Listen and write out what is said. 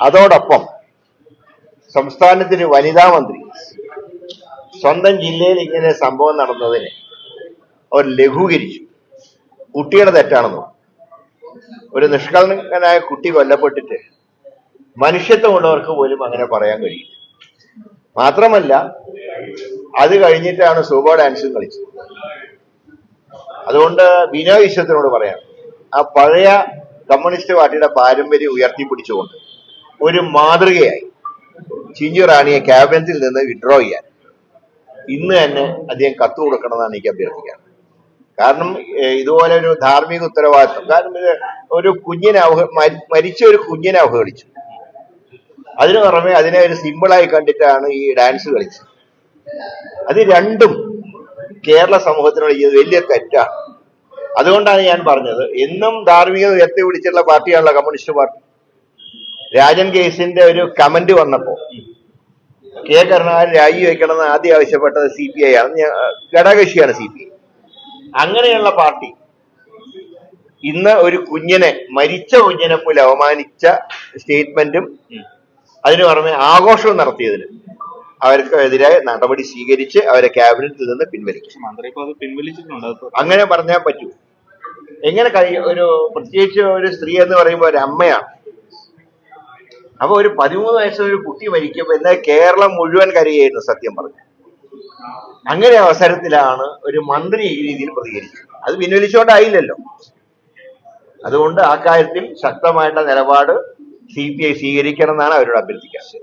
അതോടൊപ്പം സംസ്ഥാനത്തിന് വനിതാ മന്ത്രി സ്വന്തം ജില്ലയിൽ ഇങ്ങനെ സംഭവം നടന്നതിനെ അവർ ലഘൂകരിച്ചു. കുട്ടിയുടെ തെറ്റാണെന്നോ? ഒരു നിഷ്കളങ്കനായ കുട്ടി കൊല്ലപ്പെട്ടിട്ട് മനുഷ്യത്വമുള്ളവർക്ക് പോലും അങ്ങനെ പറയാൻ കഴിയും മാത്രമല്ല അത് കഴിഞ്ഞിട്ടാണ് സൂബോ ഡാൻസും കളിച്ചത്. അതുകൊണ്ട് ബിനോയ് വിശ്വത്തിനോട് പറയാം ആ പഴയ കമ്മ്യൂണിസ്റ്റ് പാർട്ടിയുടെ പാരമ്പര്യം ഉയർത്തിപ്പിടിച്ചുകൊണ്ട് ഒരു മാതൃകയായി. ചിഞ്ചു റാണിയെ ക്യാബിനറ്റിൽ നിന്ന് വിഡ്രോ ചെയ്യാൻ. ഇന്ന് തന്നെ അദ്ദേഹം കത്ത് കൊടുക്കണമെന്നാണ് എനിക്ക് അഭ്യർത്ഥിക്കാൻ. കാരണം ഇതുപോലെ ഒരു ധാർമ്മിക ഉത്തരവാദിത്വം. കാരണം ഇത് ഒരു കുഞ്ഞിനെ അവഹ മരിച്ച ഒരു കുഞ്ഞിനെ അവഹേളിച്ചു. അതിനു പുറമെ അതിനെ ഒരു സിമ്പിളായി കണ്ടിട്ടാണ് ഈ ഡാൻസ് കളിച്ചത്. അത് രണ്ടും കേരള സമൂഹത്തിനോട് ചെയ്ത് വലിയ തെറ്റാണ്. അതുകൊണ്ടാണ് ഞാൻ പറഞ്ഞത് എന്നും ധാർമ്മികത ഉയർത്തി പിടിച്ചിട്ടുള്ള പാർട്ടിയാണല്ലോ കമ്മ്യൂണിസ്റ്റ് പാർട്ടി. രാജൻ കേസിന്റെ ഒരു കമന്റ് വന്നപ്പോ കെ കരുണാകരൻ രാജിവെക്കണമെന്ന് ആദ്യം ആവശ്യപ്പെട്ടത് സി പി ഐ ആണ്. ഘടകകക്ഷിയാണ് സി പി ഐ അങ്ങനെയുള്ള പാർട്ടി ഇന്ന് ഒരു കുഞ്ഞിനെ മരിച്ച കുഞ്ഞിനെ പോലെ അവമാനിച്ച സ്റ്റേറ്റ്മെന്റും അതിന് പുറമെ ആഘോഷവും നടത്തിയതിന് അവർക്കെതിരെ നടപടി സ്വീകരിച്ച് അവരെ ക്യാബിനറ്റിൽ നിന്ന് പിൻവലിക്കും. പിൻവലിച്ചിട്ടുണ്ട്. അങ്ങനെ പറഞ്ഞാൽ പറ്റൂ. എങ്ങനെ കഴിയും? ഒരു പ്രത്യേകിച്ച് ഒരു സ്ത്രീ എന്ന് പറയുമ്പോൾ ഒരു അമ്മയാണ്. അപ്പൊ ഒരു പതിമൂന്ന് വയസ്സുള്ള ഒരു കുട്ടി മരിക്കുമ്പോ എന്നാൽ കേരളം മുഴുവൻ കരയായിരുന്നു സത്യം പറഞ്ഞു. അങ്ങനെ അവസരത്തിലാണ് ഒരു മന്ത്രി ഈ രീതിയിൽ പ്രതികരിച്ചത്. അത് പിൻവലിച്ചുകൊണ്ടായില്ലല്ലോ അതുകൊണ്ട് ആ കാര്യത്തിൽ ശക്തമായിട്ടുള്ള നിലപാട് സി പി ഐ സ്വീകരിക്കണം എന്നാണ് അവരോട് അഭ്യർത്ഥിക്കുക